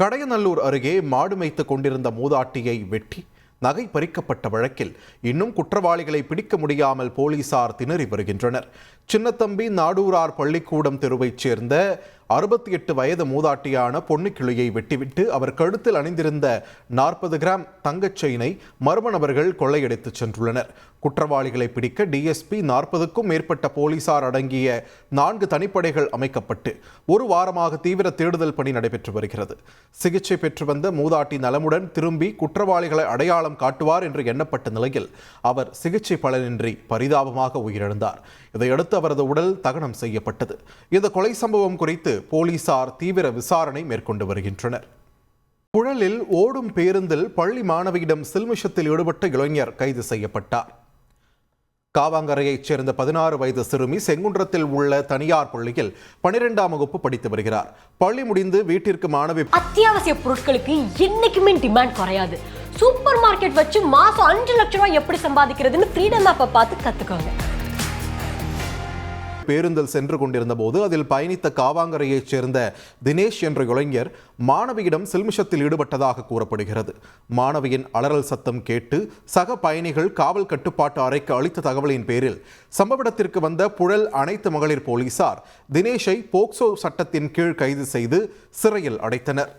கடையநல்லூர் அருகே மாடு மேய்த்து கொண்டிருந்த மூதாட்டியை வெட்டி நகை பறிக்கப்பட்ட வழக்கில் இன்னும் குற்றவாளிகளை பிடிக்க முடியாமல் போலீசார் திணறி வருகின்றனர். சின்னத்தம்பி நாடூரார் பள்ளிக்கூடம் தெருவைச் சேர்ந்த அறுபத்தி எட்டு வயது மூதாட்டியான பொன்னிக்கிளியை வெட்டிவிட்டு அவர் கழுத்தில் அணிந்திருந்த நாற்பது கிராம் தங்கச் செயினை மர்ம நபர்கள் கொள்ளையடித்துச் சென்றுள்ளனர். குற்றவாளிகளை பிடிக்க டிஎஸ்பி நாற்பதுக்கும் மேற்பட்ட போலீசார் அடங்கிய நான்கு தனிப்படைகள் அமைக்கப்பட்டு ஒரு வாரமாக தீவிர தேடுதல் பணி நடைபெற்று வருகிறது. சிகிச்சை பெற்று வந்த மூதாட்டி நலமுடன் திரும்பி குற்றவாளிகளை அடையாளம் காட்டுவார் என்று எண்ணப்பட்ட நிலையில் அவர் சிகிச்சை பலனின்றி பரிதாபமாக உயிரிழந்தார். இதையடுத்து அவரது உடல் தகனம் செய்யப்பட்டது. இந்த கொலை சம்பவம் குறித்து போலீசார் தீவிர விசாரணை மேற்கொண்டு வருகின்றனர். புழலில் ஓடும் பேருந்தில் பள்ளி மாணவியிடம் சில்மிஷத்தில் ஈடுபட்ட இளைஞர் கைது செய்யப்பட்டார். காவாங்கரையைச் சேர்ந்த பதினாறு வயது சிறுமி செங்குன்றத்தில் உள்ள தனியார் பள்ளியில் பனிரெண்டாம் வகுப்பு படித்து வருகிறார். பள்ளி முடிந்து வீட்டிற்கு மாணவி அத்தியாவசிய பொருட்களுக்கு என்னைக்குமே டிமாண்ட் குறையாது. சூப்பர் மார்க்கெட் வச்சு மாசம் அஞ்சு லட்சம் ரூபாய் எப்படி சம்பாதிக்கிறதுன்னு ஃப்ரீடம் ஆப்பை பார்த்து கத்துக்கோங்க. பேருந்தில் சென்று கொண்டிருந்த போது அதில் பயணித்த காவாங்கரையைச் சேர்ந்த தினேஷ் என்ற இளைஞர் மாணவியிடம் சில்மிஷத்தில் ஈடுபட்டதாக கூறப்படுகிறது. மாணவியின் அலறல் சத்தம் கேட்டு சக பயணிகள் காவல் கட்டுப்பாட்டு அறைக்கு அளித்த தகவலின் பேரில் சம்பவ இடத்திற்கு வந்த புழல் அனைத்து மகளிர் போலீசார் தினேஷை போக்சோ சட்டத்தின் கீழ் கைது செய்து சிறையில் அடைத்தனர்.